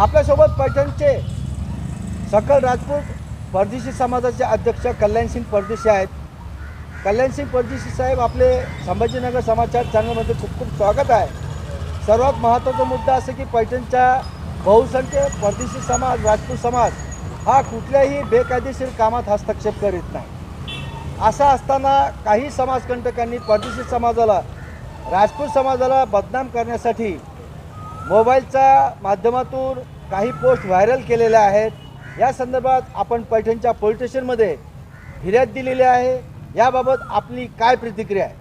आपल्यासोबत पैठणचे सकल राजपूत परदेशी समाजाचे अध्यक्ष कल्याणसिंग परदेशी आहेत. कल्याणसिंग परदेशी साहेब आपले संभाजीनगर समाचार चॅनलमध्ये खूप खूप स्वागत आहे. सर्वात महत्त्वाचा मुद्दा असं की पैठणच्या बहुसंख्य परदेशी समाज राजपूत समाज हा कुठल्याही बेकायदेशीर कामात हस्तक्षेप करीत नाही. असं असताना काही समाजकंटकांनी परदेशी समाजाला राजपूत समाजाला बदनाम करण्यासाठी मोबाईलच्या माध्यमातून काही पोस्ट व्हायरल केलेल्या आहेत. या संदर्भात आपण पैठणच्या पोलीस स्टेशनमध्ये फिर्याद दिलेली आहे. याबाबत आपली काय प्रतिक्रिया आहे?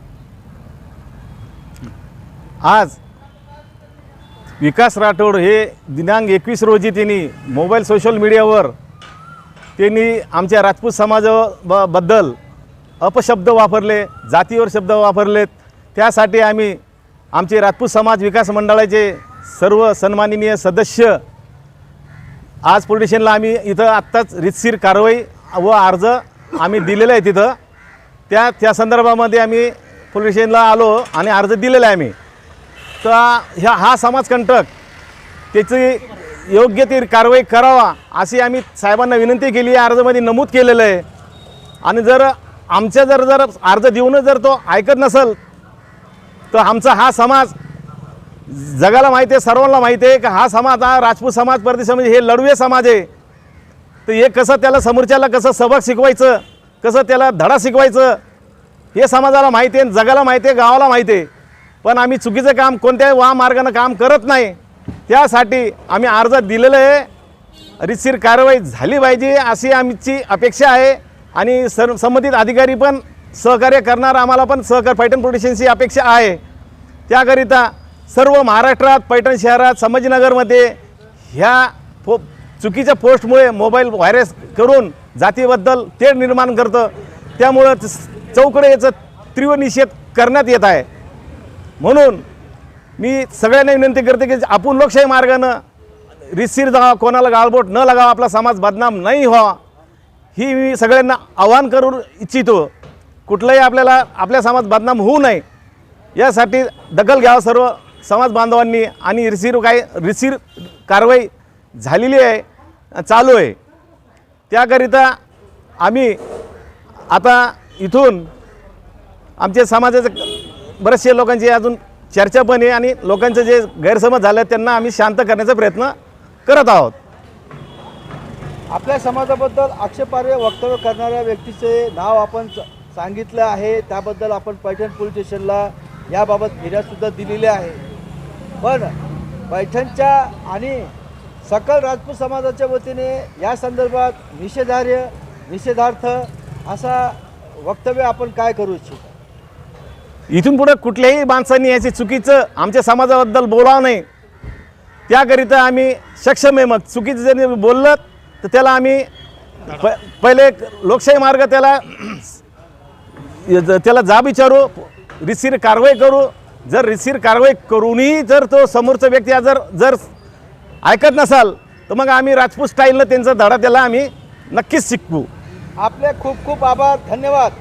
आज विकास राठोड हे दिनांक एकवीस रोजी त्यांनी मोबाईल सोशल मीडियावर त्यांनी आमच्या राजपूत समाजाबद्दल अपशब्द वापरले जातीवर शब्द वापरलेत. त्यासाठी आम्ही आमचे राजपूत समाज विकास मंडळाचे सर्व सन्माननीय सदस्य आज पोलीस स्टेशनला आम्ही इथं आत्ताच रितसीर कारवाई व अर्ज आम्ही दिलेला आहे तिथं. त्या त्या संदर्भामध्ये आम्ही पोलीस स्टेशनला आलो आणि अर्ज दिलेला आहे आम्ही. तर ह्या हा समाजकंटक त्याची योग्य ती कारवाई करावा अशी आम्ही साहेबांना विनंती केली. आहे अर्जामध्ये नमूद केलेलं आहे. आणि जर आमच्या जर जर अर्ज देऊनच जर तो ऐकत नसेल तर आमचा हा समाज जगाला माहिती आहे सर्वांना माहिती आहे की हा समाज हा राजपूत समाज परदेश म्हणजे हे लढवे समाज आहे. तर हे कसं त्याला समोरच्याला कसं सबक शिकवायचं कसं त्याला धडा शिकवायचं हे समाजाला माहिती आहे जगाला माहिती आहे गावाला माहिती आहे. पण आम्ही चुकीचं काम कोणत्याही वा मार्गानं काम करत नाही. त्यासाठी आम्ही अर्ज दिलेलं आहे. रितशीर कारवाई झाली पाहिजे अशी आमची अपेक्षा आहे. आणि सर संबंधित अधिकारी पण सहकार्य करणार आम्हाला पण सहकार फायटन प्रोटेशनची अपेक्षा आहे. त्याकरिता सर्व महाराष्ट्रात पैठण शहरात संभाजीनगरमध्ये ह्या फो चुकीच्या पोस्टमुळे मोबाईल व्हायरस करून जातीबद्दल तेढ निर्माण करतं. त्यामुळं चौकडे याचं तीव्र निषेध करण्यात येत आहे. म्हणून मी सगळ्यांना विनंती करते की आपण लोकशाही मार्गानं रिसीर जावा कोणाला गाळबोट न लगावा आपला समाज बदनाम नाही व्हावा ही मी सगळ्यांना आव्हान करू इच्छितो. कुठलाही आपल्याला आपल्या समाज बदनाम होऊ नये. यासाठी दखल घ्यावा सर्व समाज बांधवांनी आणि रिसीर काय रिसीर कारवाई झालेली आहे चालू आहे. त्याकरिता आम्ही आता इथून आमच्या समाजाचे बरेचसे लोकांची अजून चर्चा पण आहे आणि लोकांचं जे गैरसमज झालं त्यांना आम्ही शांत करण्याचा प्रयत्न करत आहोत. आपल्या समाजाबद्दल आक्षेपार्ह वक्तव्य करणाऱ्या व्यक्तीचे नाव आपण सांगितलं आहे. त्याबद्दल आपण पैठण पोलीस स्टेशनला याबाबत फिर्यादसुद्धा दिलेली आहे. पण पैठणच्या आणि सकल राजपूत समाजाच्या वतीने या संदर्भात निषेधार्य निषेधार्थ असा वक्तव्य आपण काय करू इच्छितो? इथून पुढे कुठल्याही माणसांनी याचे चुकीचं आमच्या समाजाबद्दल बोलावं नाही त्याकरिता आम्ही सक्षम आहे मग. चुकीचं जरी बोललं तर त्याला आम्ही प पहिले लोकशाही मार्ग त्याला त्याला जाब विचारू रिसीर कारवाई करू जर रिसीर कारवाई करूनही जर तो समोरचा व्यक्ती जर जर ऐकत नसाल तर मग आम्ही राजपूत स्टाईलनं त्यांचा धडा त्याला आम्ही नक्कीच शिकवू. आपले खूप खूप आभार धन्यवाद.